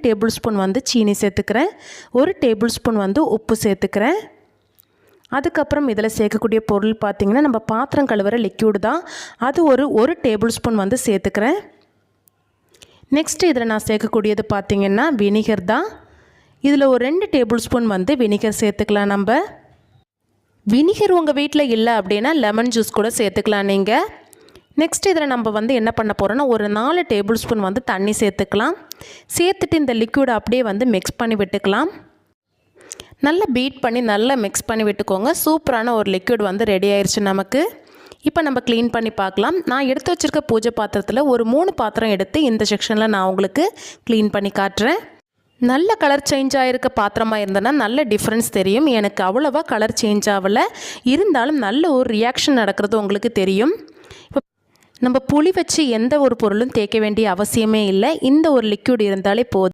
Table spoon வந்து சீனி சேர்த்துக்கிறேன். ஒரு டேபிள் ஸ்பூன் வந்து உப்பு சேர்த்துக்கிறேன். அதுக்கப்புறம் இதில் சேர்க்கக்கூடிய பொருள் பார்த்திங்கன்னா நம்ம பாத்திரம் கழுவுற லிக்யூடு தான். அது ஒரு ஒரு டேபிள் ஸ்பூன் வந்து சேர்த்துக்கிறேன். நெக்ஸ்ட்டு இதில் நான் சேர்க்கக்கூடியது பார்த்திங்கன்னா வினிகர் தான். இதில் ஒரு ரெண்டு டேபிள் ஸ்பூன் வந்து வினிகர் சேர்த்துக்கலாம் நம்ம. வினிகர் உங்கள் வீட்டில் இல்லை அப்படின்னா லெமன் ஜூஸ் கூட சேர்த்துக்கலாம் நீங்கள் நெக்ஸ்ட் இதில் நம்ம வந்து என்ன பண்ண போகிறோன்னா ஒரு நாலு டேபிள் ஸ்பூன் வந்து தண்ணி சேர்த்துக்கலாம். சேர்த்துட்டு இந்த லிக்யூடை அப்படியே வந்து மிக்ஸ் பண்ணி விட்டுக்கலாம். நல்லா பீட் பண்ணி நல்லா மிக்ஸ் பண்ணி விட்டுக்கோங்க. சூப்பரான ஒரு லிக்விட் வந்து ரெடி ஆயிடுச்சு நமக்கு. இப்போ நம்ம க்ளீன் பண்ணி பார்க்கலாம். நான் எடுத்து வச்சுருக்க பூஜை பாத்திரத்தில் ஒரு மூணு பாத்திரம் எடுத்து இந்த செக்ஷனில் நான் உங்களுக்கு க்ளீன் பண்ணி காட்டுறேன். நல்ல கலர் சேஞ்ச் ஆகிருக்க பாத்திரமாக இருந்தேன்னா நல்ல டிஃப்ரென்ஸ் தெரியும். எனக்கு அவ்வளோவா கலர் சேஞ்ச் ஆகலை. இருந்தாலும் நல்ல ஒரு ரியாக்ஷன் நடக்கிறது உங்களுக்கு தெரியும். நம்ம புளி வச்சு எந்த ஒரு பொருளும் தேய்க்க வேண்டிய அவசியமே இல்லை. இந்த ஒரு லிக்யூட் இருந்தாலே போதும்.